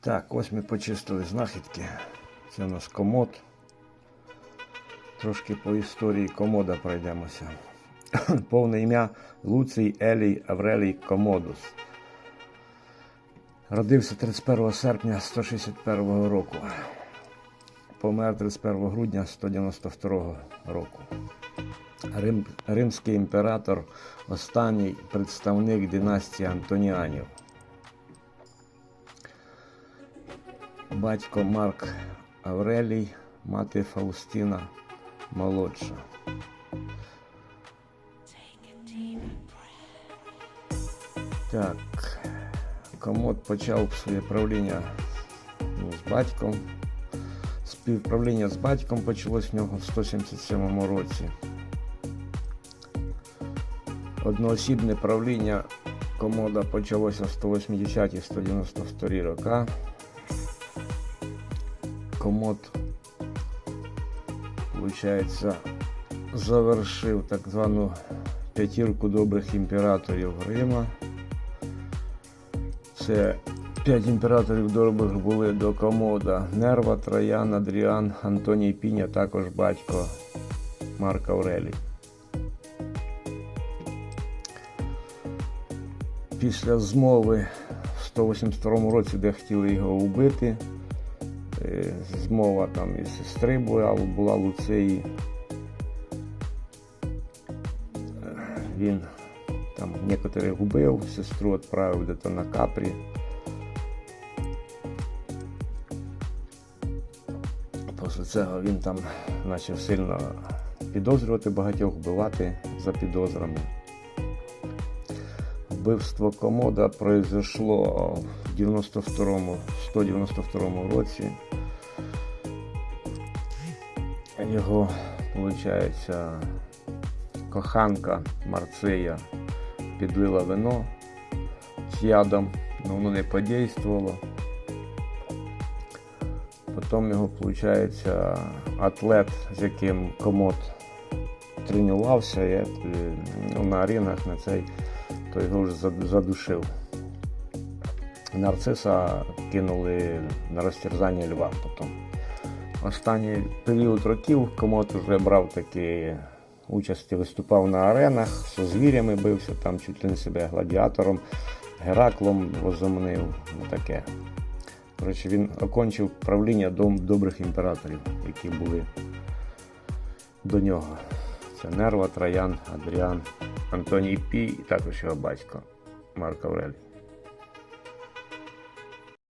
Так, ось ми почистили знахідки. Це у нас комод. Трошки по історії комода пройдемося. Повне ім'я Луцій Елій Аврелій Комодус. Родився 31 серпня 161 року. Помер 31 грудня 192 року. Рим, римський імператор, останній представник династії Антоніанів. Батько Марк Аврелій, мати Фаустіна молодша. Так, комод почав своє правління ну, з батьком. Співправління з батьком почалось в нього в 177 році. Одноосібне правління комода почалося в 180-192 роки. Комод, виходить, завершив так звану п'ятірку добрих імператорів Рима. Це п'ять імператорів добрих були до комода. Нерва, Троян, Адріан, Антоній Піня, також батько Марк Аврелій. Після змови в 182 році, де хотіли його вбити, змова там і сестри була, була Луцеї. Він там некоторих вбив, сестру відправив десь на капрі. Після цього він там почав сильно підозрювати багатьох, вбивати за підозрами. Вбивство комода произошло в 92 192 році. Його, виходить, коханка Марцея підлила вино з ядом, але воно не подействувало. Потім його, виходить, атлет, з яким комод тренувався е, ну, на аренах на цей, то його вже задушив. Нарциса кинули на розтерзання льва потім. Останній період років комод вже брав такі участі, виступав на аренах, зі звірями бився, там чуть ли не себе гладіатором, Гераклом возомнив, ну таке. Коротше, він окончив правління дом добрих імператорів, які були до нього. Це Нерва, Троян, Адріан, Антоній Пій і також його батько Марк Аврелій.